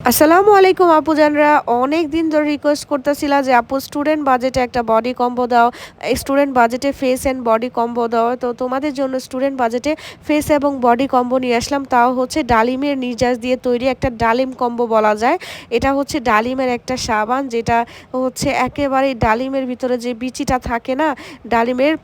আসসালামু আলাইকুম আপু জানরা। অনেক দিন ধরে রিকোয়েস্ট করতেছিলা যে আপু স্টুডেন্ট বাজেটে একটা বডি কম্বো দাও। স্টুডেন্ট বাজেটে ফেস অ্যান্ড বডি কম্বো দাও। তো তোমাদের জন্য স্টুডেন্ট বাজেটে ফেস এবং বডি কম্বো নিয়ে আসলাম। তাও হচ্ছে ডালিমের নির্যাস দিয়ে তৈরি একটা ডালিম কম্বো বলা যায়। এটা হচ্ছে ডালিমের একটা সাবান যেটা হচ্ছে একেবারেই ডালিমের ভিতরে যে বিচিটা থাকে না, ডালিমের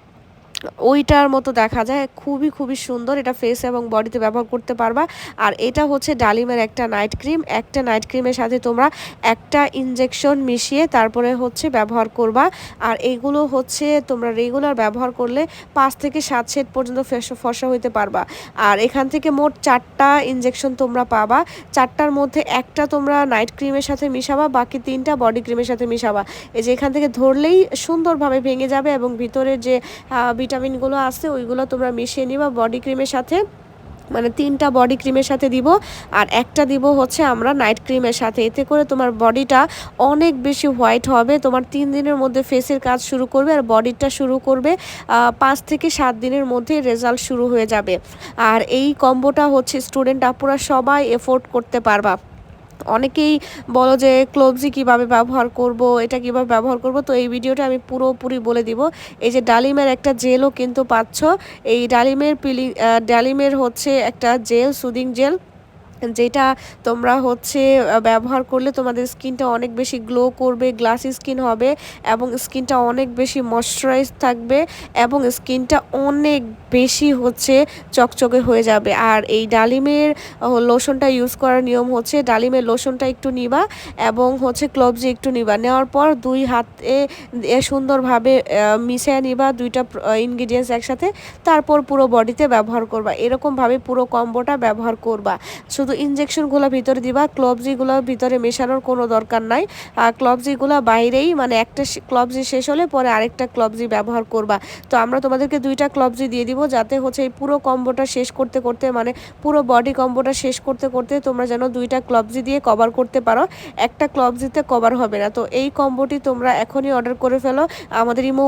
ওইটার মতো দেখা যায়, খুবই খুবই সুন্দর। এটা ফেস এবং বডিতে ব্যবহার করতে পারবা। আর এটা হচ্ছে ডালিমের একটা নাইট ক্রিম একটা নাইট ক্রিমের সাথে তোমরা একটা ইনজেকশন মিশিয়ে তারপরে হচ্ছে ব্যবহার করবা। আর এইগুলো হচ্ছে তোমরা রেগুলার ব্যবহার করলে পাঁচ থেকে সাত সেট পর্যন্ত ফসা হইতে পারবা। আর এখান থেকে মোট চারটা ইনজেকশন তোমরা পাবা। চারটার মধ্যে একটা তোমরা নাইট ক্রিমের সাথে মিশাবা, বাকি তিনটা বডি ক্রিমের সাথে মিশাবা। এই যে এখান থেকে ধরলেই সুন্দরভাবে ভেঙে যাবে এবং ভিতরের যে ভিটামিনগুলো আছে, ওইগুলো তোমরা মিশিয়ে নিবা। বডি ক্রিমের সাথে মানে তিনটা বডি ক্রিমের সাথে দিব। আর একটা দিব হচ্ছে আমরা নাইট ক্রিমের সাথে। এতে করে তোমার বডিটা অনেক বেশি হোয়াইট হবে। তোমার তিন দিনের মধ্যে ফেসের কাজ শুরু করবে আর বডিটা শুরু করবে পাঁচ থেকে সাত দিনের মধ্যে রেজাল্ট শুরু হয়ে যাবে। আর এই কম্বোটা হচ্ছে স্টুডেন্ট আপুরা সবাই এফোর্ড করতে পারবা। অনেকেই বলো যে ক্লোভজি কীভাবে ব্যবহার করব, এটা কীভাবে ব্যবহার করব, তো এই ভিডিওটা আমি পুরোপুরি বলে দিব। এই যে ডালিমের একটা জেলও কিন্তু পাচ্ছ। এই ডালিমের পিলি ডালিমের হচ্ছে একটা জেল, সুদিং জেল। যেটা তোমরা হচ্ছে ব্যবহার করলে তোমাদের স্কিনটা অনেক বেশি গ্লো করবে গ্লাসি স্কিন হবে এবং স্কিনটা অনেক বেশি ময়শ্চারাইজ থাকবে এবং স্কিনটা অনেক বেশি হচ্ছে চকচকে হয়ে যাবে। আর এই ডালিমের লোশনটা ইউজ করার নিয়ম হচ্ছে ডালিমের লোশনটা একটু নিবা এবং হচ্ছে ক্লবজি একটু নিবা। নেওয়ার পর দুই হাতে সুন্দরভাবে মিশিয়ে নিবা দুইটা ইনগ্রিডিয়েন্টস একসাথে। তারপর পুরো বডিতে ব্যবহার করবা। এরকমভাবে পুরো কম্বোটা ব্যবহার করবা। শুধু ইনজেকশনগুলো ভিতরে দিবা ক্লবজিগুলো ভিতরে মেশানোর কোনো দরকার নাই। ক্লবজিগুলো বাইরেই মানে একটা ক্লবজি শেষ হলে পরে আরেকটা ক্লবজি ব্যবহার করবা। তো আমরা তোমাদেরকে দুইটা ক্লবজি দিয়ে দিব, যাতে হচ্ছে এই পুরো কম্বোটা শেষ করতে করতে মানে পুরো বডি কম্বোটা শেষ করতে করতে তোমরা যেন দুইটা ক্লবজি দিয়ে কভার করতে পারো। একটা ক্লবজিতে কভার হবে না। তো এই কম্বোটি তোমরা এখনই অর্ডার করে ফেলো। আমাদের ইমো